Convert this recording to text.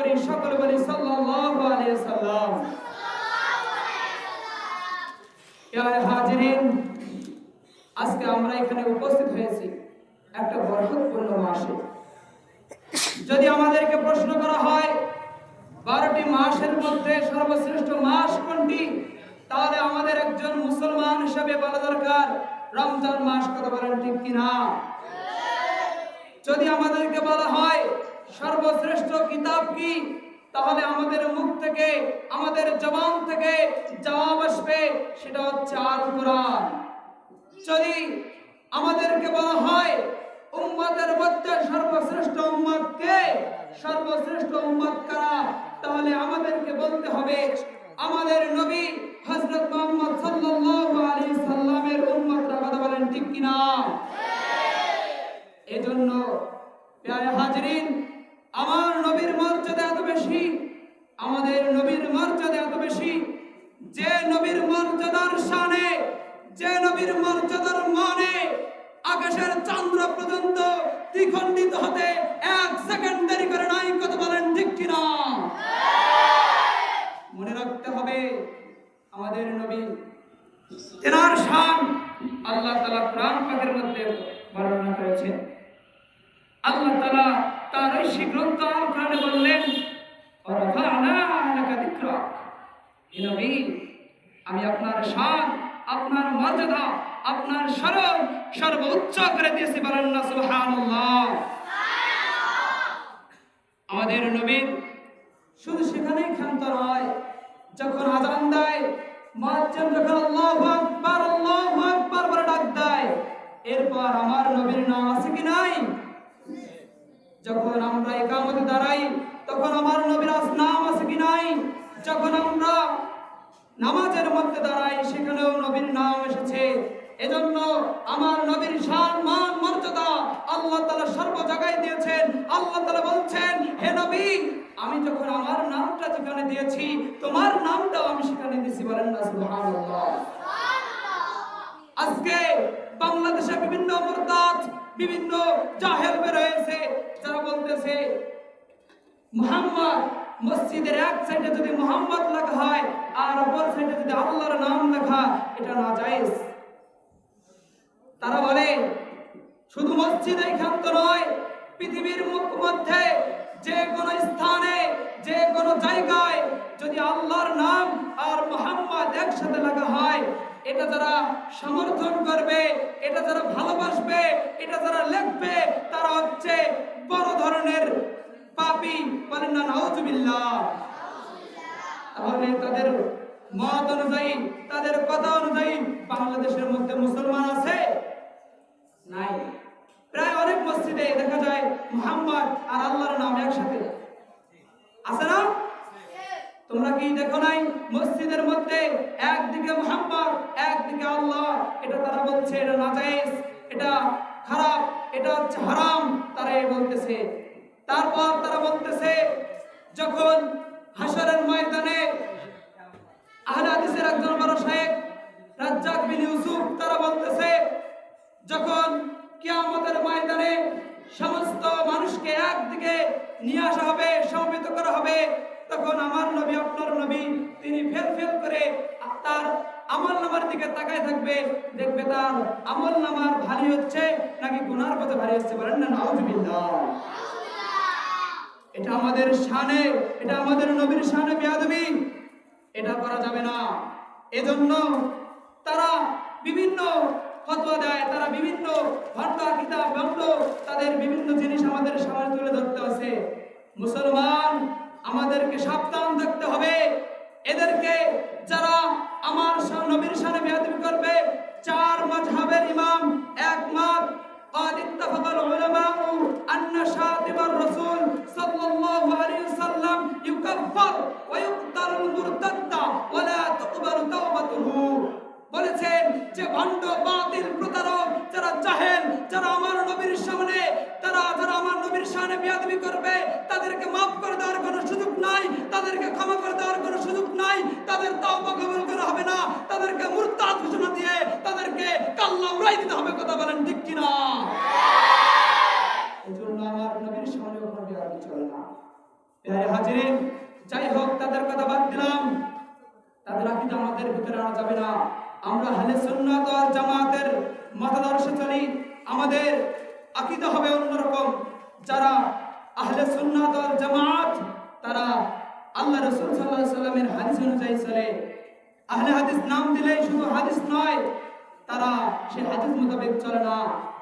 করি, সকলে বলি সাল্লাল্লাহু আলাইহি সাল্লাম হাজিরিন, আজকে আমরা এখানে উপস্থিত হয়েছি একটা বরকতপূর্ণ মাসে। যদি আমাদেরকে প্রশ্ন করা হয়, বারোটি মাসের মধ্যে সর্বশ্রেষ্ঠ মাস কোনটি? তাহলে আমাদের একজন মুসলমান হিসেবে বলা দরকার, রমজান মাস কথা বলেন ঠিক কিনা? যদি আমাদেরকে বলা হয়, সর্বশ্রেষ্ঠ কিতাব কি? তাহলে আমাদের মুখ থেকে আমাদের জবান থেকে জবাব আসবে সেটা হচ্ছে আল কোরআন। যদি আমাদেরকে বলা হয় উম্মতের মধ্যে সর্বশ্রেষ্ঠ উম্মত কে? সর্বশ্রেষ্ঠ উম্মত কারা? তাহলে আমাদেরকে বলতে হবে আমাদের নবী হযরত মুহাম্মদ সাল্লাল্লাহু আলাইহি সাল্লামের উম্মতরা কথা বলেন ঠিক কিনা? এজন্য আমাদের নবীর মর্যাদা এত বেশি? যে নবীর মর্যাদার শানে, যে নবীর মর্যাদার মানে আকাশের চন্দ্র পর্যন্ত দ্বিখণ্ডিত হতে এক সেকেন্ড দেরি করে নাই কত বলেন ঠিক কিনা? মনে রাখতে হবে, আমাদের নবী তেনার শান আল্লাহ তাআলা কোরআন পাকের মধ্যে বর্ণনা করেছেন। আল্লাহ তাআলা তার ঐশী গ্রন্থ কোরআনে বললেন নবী আমি আপনার শান আপনার মর্যাদা, আপনার স্মরণ সর্বোচ্চ করে দিয়েছি বলেন না, সুবহানাল্লাহ। আমাদের নবীর শুধু সেখানেই ক্ষান্ত নয় যখন আজান দেয় যখন আল্লাহু আকবার আল্লাহু আকবার বলে ডাক দেয়, এরপর আমার নবীর নাম আছে কি নাই? যখন আমরা একামতে দাঁড়াই, তখন আমার নবীর নাম আছে কি নাই? যখন আমরা নামাজের মধ্যে দাঁড়াই সেখানেও নবীর নাম এসেছে। এজন্য আমার নবীর শান, মান, মর্যাদা আল্লাহ তাআলা সর্ব জায়গায় দিয়েছেন। আল্লাহ তাআলা বলছেন, হে নবী, আমি যখন আমার নামটা যেখানে দিয়েছি, তোমার নামটাও আমি সেখানে দিয়েছি। বলেন না আজকে বাংলাদেশে বিভিন্ন মুরতাদ, বিভিন্ন জাহেল বের হয়েছে। যারা বলতেছে, মুহাম্মদ মসজিদের এক সাইডে যদি মুহাম্মদ লেখা হয় আর অপর সাইডে যদি আল্লাহর নাম লেখা এটা না জায়েজ তারা বলে শুধু মসজিদে ক্ষান্ত নয়, পৃথিবীর মধ্যে যে কোনো স্থানে, যে কোনো জায়গায় যদি আল্লাহর নাম আর মোহাম্মদ একসাথে লাগা হয়, এটা যারা সমর্থন করবে, এটা যারা ভালোবাসবে, এটা যারা লিখবে, তারা হচ্ছে বড় ধরনের পাপি বলেন না, নাউজুবিল্লাহ। তাহলে তাদের মত অনুযায়ী, তাদের কথা অনুযায়ী বাংলাদেশের মধ্যে মুসলমান আছে নাই প্রায় অনেক মসজিদে দেখা যায় মুহাম্মদ আর আল্লাহর নাম একসাথে। আছে না? তোমরা কি দেখো নাই? মসজিদের মধ্যে একদিকে মুহাম্মদ, একদিকে আল্লাহ। এটা তারা বলছে, এটা নাজায়েজ, এটা খারাপ, এটা হচ্ছে হারাম, তারা এই বলতেছে। তারপর তারা বলতেছে, যখন হাসরের ময়দানে আহলে হাদিসের একজন বড় শেখ রাজ্জাক বিন ইউসুফ, তারা বলতেছে, যখন কিয়ামতের ময়দানে সমস্ত মানুষকে একদিকে নিয়ে আসা হবে সমবেত করা হবে। তখন আমার নবী আপনার নবী তিনি ফেল ফেল করে তার আমল নামার দিকে তাকায় থাকবে। দেখবে তার আমল নামার ভারী হচ্ছে নাকি গুনার পথে ভারী হচ্ছে বলেন না? নাউজুবিল্লাহ। এটা আমাদের শানে এটা আমাদের নবীর শানে বেয়াদবি। এটা করা যাবে না। এজন্য তারা বিভিন্ন ফতোয়া দেয় তারা বিভিন্ন ভণ্ড কিতাব ভণ্ড তাদের বিভিন্ন জিনিস আমাদের সামনে তুলে ধরতে আছে মুসলমান আমাদেরকে সাবধান থাকতে হবে এদেরকে যারা আমার সা- নবীর সামনে বেয়াদবি করবে চার মাযহাবের ইমাম একমত قد اتفق العلماء أن شاتم الرسول صلى الله عليه وسلم يكفر ويقتل المرتد ولا تقبل توبته বলেছেন যে ভণ্ড বাতিল প্রতারক যারা চাহেন যারা আমার নবীর সামনে, তারা, যারা আমার নবীর সামনে বেয়াদবি করবে, তাদেরকে মাফ করে দেওয়ার কোনো সুযোগ নাই, তাদেরকে ক্ষমা করে দেওয়ার কোনো সুযোগ নাই, তাদের তাওবা কবুল করা হবে না তাদেরকে মুরতাদ ঘোষণা দিয়ে তাদেরকে কাল্লা উড়াই দিতে হবে কথা বলেন ঠিক কিনা এই জন্য আমার নবীর সামনে কোনো বেয়াদবি চলে না প্রিয় হাজিরিন যাই হোক তাদের কথা বাদ দিলাম তাদের ভিতরে আনা যাবে না। আমরা হালে সুন্নাত আর জামাতের মতাদর্শে চলি। আমাদের আকিদা হবে অন্যরকম। যারা আহলে সুন্নাত আর জামাত, তারা আল্লাহ রসুল সাল্লাহ সাল্লামের হাদিস অনুযায়ী চলে। আহলে হাদিস নাম দিলে শুধু হাদিস নয়, তারা সেই হাদিস মোতাবেক চলে না।